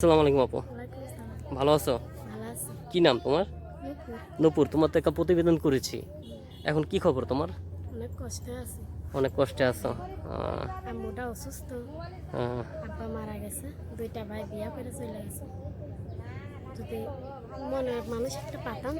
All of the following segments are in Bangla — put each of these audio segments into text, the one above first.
আসসালামু আলাইকুম আপু ভালো আছো? কি নাম তোমার? নূপুর। তোমার তো একটা প্রতিবেদন করেছি। এখন কি খবর তোমার? অনেক কষ্টে আছি। অনেক কষ্টে আছো। আহ, আম্মুটা অসুস্থ। আব্বা মারা গেছে। দুইটা ভাই বিয়া করে চলে গেছে। যদি মনে মানুষ একটা পাতাম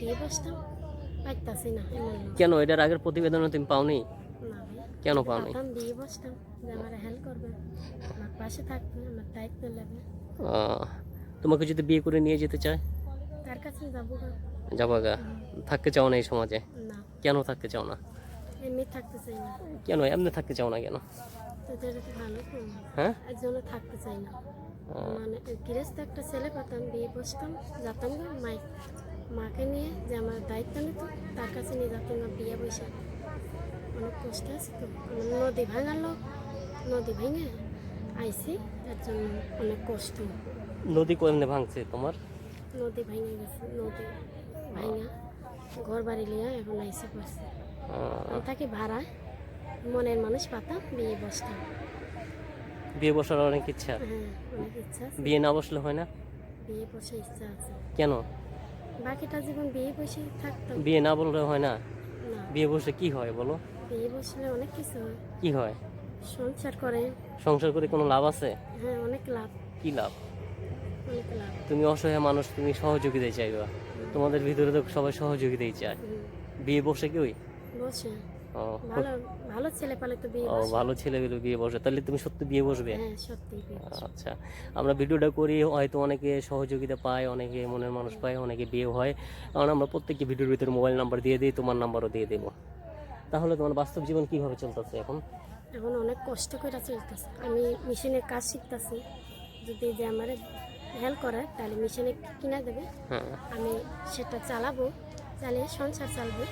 বিয়ে বসতাম পাইতাছি না। কেন? এটার আগের প্রতিবেদনে তুমি পাওনি? কেন পাওনি? পাতাম বিয়ে বসতাম যে আমার হেল্প করবে আমার পাশে থাকবে আমার দায়িত্ব নেবে। তোমাকে যদি বিয়ে করে নিয়ে যেতে চায়? তার কাছে যাব গা? যাবা গা? থাকতে চাও না এই সমাজে? না। কেন থাকতে চাও না? এমনি থাকতে চাই না। কেন? এমনি থাকতে চাও না কেন? তোদের তো ভালো হ্যাঁ? একজনে থাকতে চাই না। মানে গৃহস্থ একটা ছেলে পেতাম বিয়ে বসতাম যেতাম মাই মাকে নিয়ে যে আমার দায়িত্ব নিত তার কাছে নিয়ে যেতাম না বিয়ে বসে। অনেক কষ্ট আছে তো নদী ভাঙালো নদী ভেঙে আইসি তার জন্য অনেক কষ্ট নদী কেমনে ভাঙছে তোমার? নদী ভেঙে গেছে নদী ভাঙা ঘর বাড়ি লিয়ে এখন আইসে পড়ছে তাকে ভাড়ায় মনের মানুষ পাতাম বিয়ে বসতাম বিয়ে বসার অনেক ইচ্ছা। বিয়ে না বসলে হয় না? বিয়ে বসে ইচ্ছা আছে কেন? বাকিটা জীবন বিয়ে বসে থাকতাম। বিয়ে না বললে হয় না। বিয়ে বসে কি হয় বলো? বিয়ে বসলে অনেক কিছু হয়। কি হয়? সংসার করে। সংসার করে কোনো লাভ আছে? হ্যাঁ অনেক লাভ। কি লাভ? অনেক লাভ। তুমি অসহায় মানুষ তুমি সহযোগিতাই চাইবা। তোমাদের ভিতরে তো সবাই সহযোগিতাই চায়। বিয়ে বসে কেউই? বসে। ও, ভালো ভালো ছেলে পেলে তো বিয়ে ও বসে। ভালো ছেলে পেলে বিয়ে বসে। তাহলে তুমি সত্যি বিয়ে বসবে? হ্যাঁ সত্যি আচ্ছা আমরা ভিডিওটা করি হয়তো অনেকে সহযোগিতা পায় অনেকে মনের মানুষ পায় অনেকে বিয়ে হয়। কারণ আমরা প্রত্যেককে ভিডিওর ভিতরে মোবাইল নাম্বার দিয়ে দিই তোমার নাম্বারও দিয়ে দেবো। তাহলে তোমার বাস্তব জীবন কীভাবে চলতেছে এখন? এখন অনেক কষ্ট করে চলতেছে। আমি মেশিনের কাজ শিখতেছি। যদি যে আমার হেল্প করে তাহলে মেশিনে কিনা দেবে। হ্যাঁ। আমি সেটা চালাবো চালিয়ে সংসার চালবে।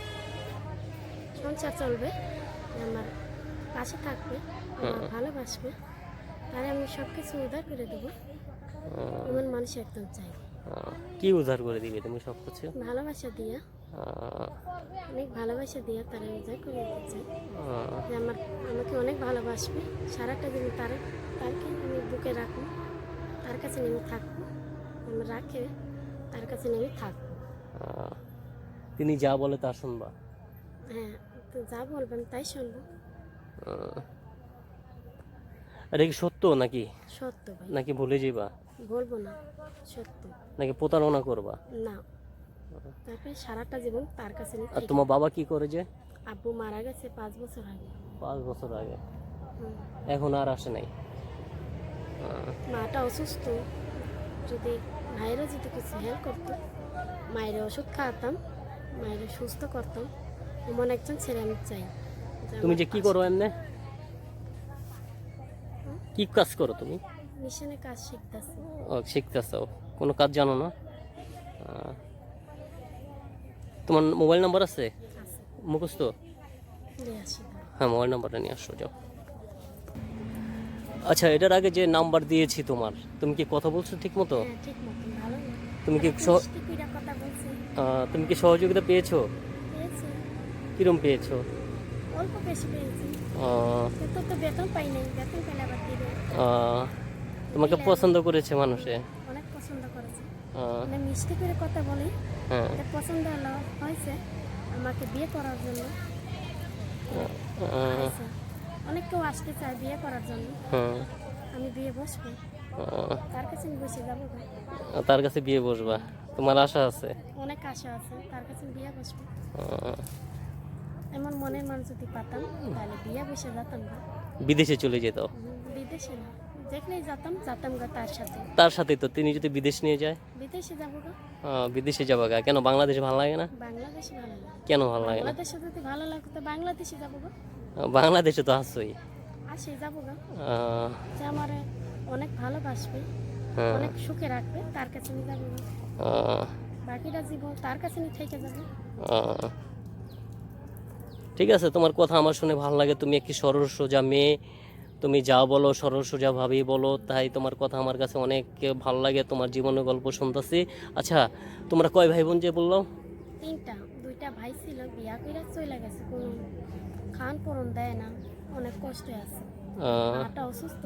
সংসার চলবে আমার পাশে থাকবে আমার ভালোবাসবে। তাহলে আমি সব কিছু উদ্ধার করে দেবো। আহ, এমন মানুষ একদম চাই কি উদ্ধার করে দিবে তুমি সব কিছু ভালোবাসা দিয়া। অনেক ভালোবাসা দিয়া তারা উদ্ধার করে আহ, যে আমার আমাকে অনেক ভালোবাসবে। সারাটা দিন তার তারকে আমি বুকে রাখব। তার কাছে নেমে থাকব। আমি রাখে তার কাছে নেমে থাকব। তিনি যা বলে তা শুনবা। হ্যাঁ তো যা বলবেন তাই শুনব। এটা কি সত্য নাকি? সত্য ভাই। নাকি ভুলে যাইবা? বলব না সত্য। নাকি প্রতারণা করবা? না। তারপরে সারাটা জীবন তার কাছে আর তোমার বাবা কি করে যে আব্বু মারা গেছে পাঁচ বছর আগে। পাঁচ বছর আগে। এখন আর আসে নাই। মাটা অসুস্থ। যদি ভাইরা যদি কিছু হেল্প করতো মায়ের ওষুধ খাওয়াতাম মায়ের সুস্থ করতাম এমন একজন ছেলে আমি চাই। তুমি যে কি করো এমনে? কি কাজ করো তুমি? মিশনে কাজ শিখতেছি। ও শিখতেছ। কোনো কাজ জানো না? তোমার মোবাইল নাম্বার আছে? মুখস্থ। হ্যাঁ মোবাইল নাম্বারটা নিয়ে আসো যাও। আচ্ছা এটার আগে যে নাম্বার দিয়েছি তোমার তুমি কি কথা বলছো ঠিক মতো হ্যাঁ তুমি কি তুমি কি সহযোগিতা পেয়েছ? কিরম পেয়েছ? অল্প বেশি পেয়েছি। তো বেতন পাই নাই বেতন পেলে আবার দিবে। আহ, তোমাকে পছন্দ করেছে মানুষে অনেক পছন্দ করেছে আহ, মানে মিষ্টি করে কথা বলি। হ্যাঁ। এটা পছন্দ হলো হয়েছে। আমাকে বিয়ে করার জন্য। আচ্ছা অনেক কেউ আসতে চায় বিয়ে করার জন্য। হ্যাঁ। আমি বিয়ে বসবো। তার কাছে বসে যাব। তার কাছে বিয়ে বসবা? তোমার আশা আছে? অনেক আশা আছে। তার কাছে বিয়ে বসবো। এমন মনের মানুষ যদি পাতাম তাহলে বিয়ে বসে যেতাম বিদেশে চলে যেত? বিদেশে না। যেখানেই যেতাম যেতাম তার সাথে। তার তো। তিনি যদি বিদেশ নিয়ে যায়? বিদেশে যাব বিদেশে যাবা গা। কেন বাংলাদেশে ভালো লাগে না? বাংলাদেশে ভালো লাগে। কেন ভালো লাগে না? বাংলাদেশে যদি ভালো লাগতো বাংলাদেশে যাব বাংলাদেশে তো আসছোই আসে যাব গা। যে আমার অনেক ভালোবাসবে হ্যাঁ। অনেক সুখে রাখবে তার কাছে নিয়ে যাব গা। বাকিটা জীবন তার কাছে নিয়ে থেকে যাবে। ঠিক আছে তোমার কথা আমার শুনে ভালো লাগে। তুমি একটি সরল সোজা মেয়ে। তুমি যা বলো সরল সোজা ভাবেই বলো। তাই তোমার কথা আমার কাছে অনেক ভালো লাগে তোমার জীবনের গল্প শুনতেছি। আচ্ছা তোমরা কয় ভাই বোন যে বলল? তিনটা। দুইটা ভাই ছিল বিয়া করে চলে গেছে কোনো খান পরন দেয় না অনেক কষ্টে আছে। মাটা অসুস্থ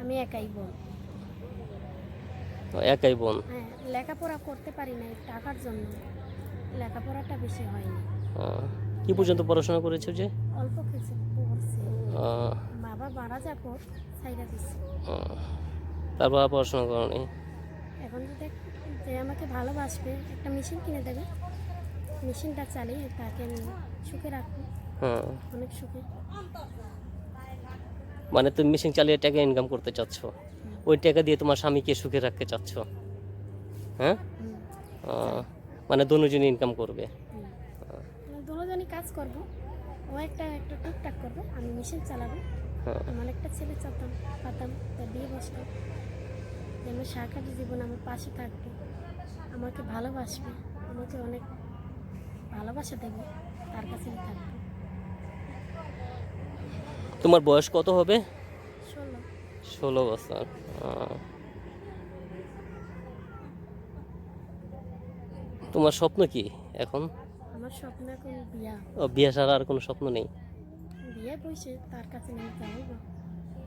আমি একাই বোন। একাই বোন? হ্যাঁ লেখাপড়া করতে পারি না টাকার জন্য লেখাপড়াটা বেশি হয়নি। কি পর্যন্ত পড়াশোনা করেছ যে? অল্প কিছু পড়ছে। বাবা মারা পর সাইডা আহ, তারপর পড়াশোনা করনি? এখন যদি যে আমাকে ভালোবাসবে একটা মেশিন কিনে দেবে। মেশিনটা চালিয়ে তাকে আমি সুখে রাখব। হ্যাঁ। অনেক সুখে। মানে তুমি মেশিন চালিয়ে টাকা ইনকাম করতে চাচ্ছ? ওই টাকা দিয়ে তোমার স্বামীকে সুখে রাখতে চাচ্ছ? হ্যাঁ? মানে দুজনে ইনকাম করবে। মানে দুজনই কাজ করব। ও একটা একটা টুকটাক করবে আমি মেশিন চালাবো। হ্যাঁ। আমার একটা ছেলে চাতাম পাতাম তার বিয়ে বসতাম। যেন সারাটা জীবন আমার পাশে থাকবে আমাকে ভালোবাসবে আমাকে অনেক ভালোবাসা দেবে তার কাছে থাকব। তোমার বয়স কত হবে? ষোলো। ষোলো বছর তোমার স্বপ্ন কি এখন? আমার স্বপ্ন এখন বিয়া। ও, বিয়ে ছাড়া আর কোনো স্বপ্ন নেই? বিয়ে বসে তার কাছে নিয়ে যাব।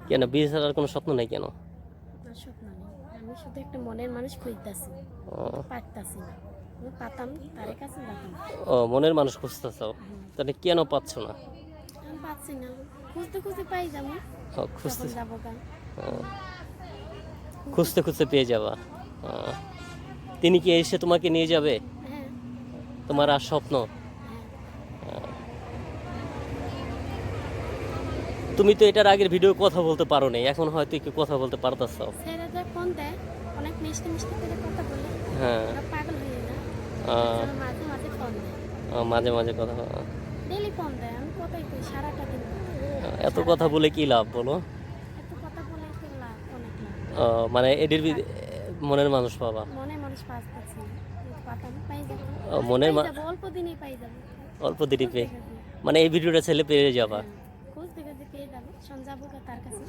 কেন? বিয়ে ছাড়া কোনো স্বপ্ন নেই কেন? আমার স্বপ্ন নেই। আমি শুধু একটা মনের মানুষ খুঁজতেছি। ও, পারতাছি না। পাতাম তার কাছে যেতাম। ও মনের মানুষ খুঁজতেছ? তাহলে কেন পাচ্ছ না? আমি পাচ্ছি না। খুঁজতে খুঁজতে পাই যাব। ও, খুঁজতে যাব গা। ও, খুঁজতে খুঁজতে পেয়ে যাবা। তিনি কি এসে তোমাকে নিয়ে যাবে? হ্যাঁ। তোমার আর স্বপ্ন? তুমি তো এটার আগের ভিডিও কথা বলতে পারো নাই এখন হয়তো একটু কথা বলতে পারতাছ। ছেলেরা ফোন দেয় অনেক মিষ্টি মিষ্টি করে কথা বলে। হ্যাঁ। পাগল হয়ে মাঝে মাঝে ফোন দেয়। মাঝে মাঝে কথা ডেলি ফোন দেয় আমি কোথায় কই সারাটা দিন। এত কথা বলে কি লাভ বলো? এত কথা বলে তো লাভ অনেক লাভ। মানে এদের মনের মানুষ পাবা। মনে মানুষ পাচ্ছি মনের অল্প দিনেই পাই যাব। অল্প দিনই পেয়ে। মানে এই ভিডিওটা ছেলে পেয়ে যাবা। হ্যাঁ, পেয়ে যাব তার কাছে?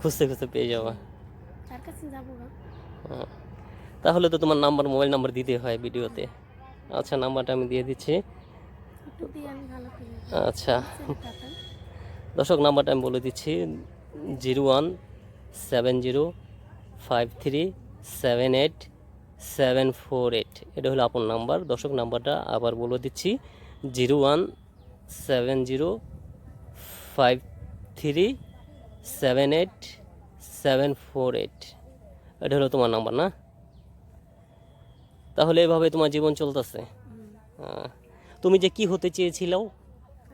খুঁজতে খুঁজতে পেয়ে যাবা। তার কাছে যাব তাহলে তো তোমার নাম্বার মোবাইল নাম্বার দিতে হয় ভিডিওতে। আচ্ছা নাম্বারটা আমি দিয়ে দিচ্ছি। আচ্ছা। ছেলে দর্শক নাম্বারটা আমি বলে দিচ্ছি zero one seven zero five three seven eight seven four eight. এটা হলো আপনার নাম্বার। দর্শক নাম্বারটা আবার বলে দিচ্ছি zero one seven zero five three seven eight seven four eight এটা হলো তোমার নাম্বার না? তাহলে এভাবে তোমার জীবন চলতেছে। তুমি যে কি হতে চেয়েছিলো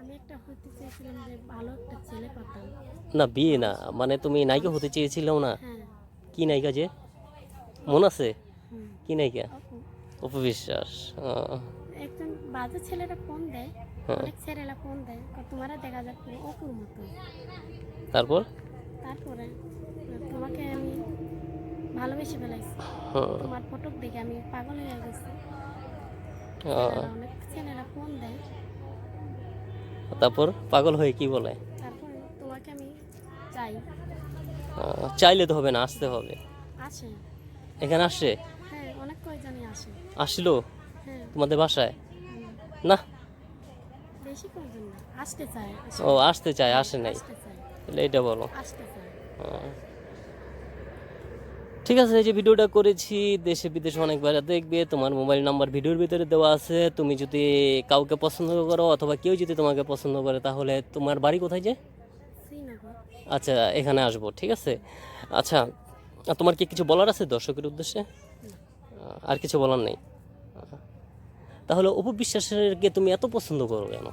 আমি একটা হতে চেয়েছিলাম যে ভালো একটা ছেলে পাতাম। না বিয়ে না মানে তুমি নায়িকা হতে চেয়েছিলাম না? হ্যাঁ। কি নায়িকা যে? মন আছে? কি নায়িকা? অপু। বাজে ছেলেরা ফোন দেয় হ্যাঁ। অনেক ছেলেরা ফোন দেয় তোমারা দেখা যাচ্ছে অপুর মতো। তারপর? তারপরে তোমাকে আমি ভালোবেসে ফেলাইছি। হ্যাঁ, তোমার ফটো দেখে আমি পাগল হয়ে গেছি। অনেক ছেলেরা ফোন দেয়। তারপর? পাগল হয়ে কি বলে? তারপরে তোমাকে আমি চাই। চাইলে তো হবে না আসতে হবে। আসে। এখানে আসছে হ্যাঁ অনেক কয়জনই আসে। আসলো? হ্যাঁ। তোমাদের বাসায়? না? ও আসতে চায় আসে নাই। তাহলে এটা বলো। ঠিক আছে এই যে ভিডিওটা করেছি দেশে বিদেশে অনেক বাইরে দেখবে তোমার মোবাইল নাম্বার ভিডিওর ভিতরে দেওয়া আছে। তুমি যদি কাউকে পছন্দ করো অথবা কেউ যদি তোমাকে পছন্দ করে তাহলে তোমার বাড়ি কোথায় যে? আচ্ছা এখানে আসব ঠিক আছে? আচ্ছা তোমার কি কিছু বলার আছে দর্শকের উদ্দেশ্যে? আর কিছু বলার নেই? তাহলে অপু বিশ্বাসেরকে তুমি এত পছন্দ করো কেন?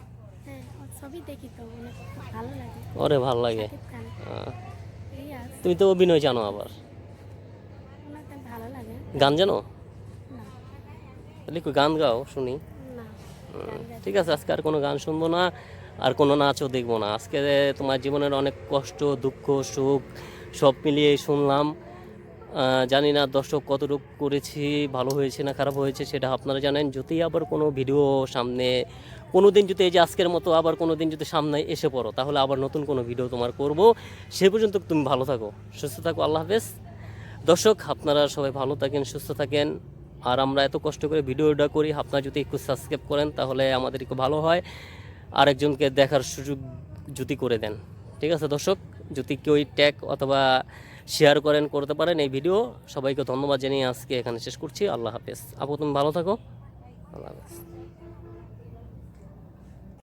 হ্যাঁ ওর খুব ভালো লাগে। তুমি তো অভিনয় জানো আবার। গান জানো? তাহলে গান গাও শুনি। ঠিক আছে আজকে আর কোনো গান শুনব না আর কোনো নাচও দেখব না। আজকে তোমার জীবনের অনেক কষ্ট দুঃখ সুখ সব মিলিয়ে শুনলাম। জানি না দর্শক কতটুকু করেছি, ভালো হয়েছে না খারাপ হয়েছে সেটা আপনারা জানেন। যদি আবার কোনো ভিডিও সামনে কোনো দিন যদি এই যে আজকের মতো আবার কোনো দিন যদি সামনে এসে পড়ো, তাহলে আবার নতুন কোনো ভিডিও তোমার করব। সে পর্যন্ত তুমি ভালো থাকো, সুস্থ থাকো, আল্লাহ হাফেজ। দর্শক, আপনারা সবাই ভালো থাকেন, সুস্থ থাকেন। আর আমরা এত কষ্ট করে ভিডিও ভিডিওটা করি, আপনারা যদি একটু সাবস্ক্রাইব করেন, তাহলে আমাদের একটু ভালো হয়। আরেকজনকে দেখার সুযোগ যদি করে দেন। ঠিক আছে দর্শক? যদি কেউ ট্যাগ অথবা শেয়ার করেন, করতে পারেন এই ভিডিও সবাইকে ধন্যবাদ জানিয়ে আজকে এখানে শেষ করছি। আল্লাহ হাফেজ। আপু, তুমি ভালো থাকো। আল্লাহ হাফেজ।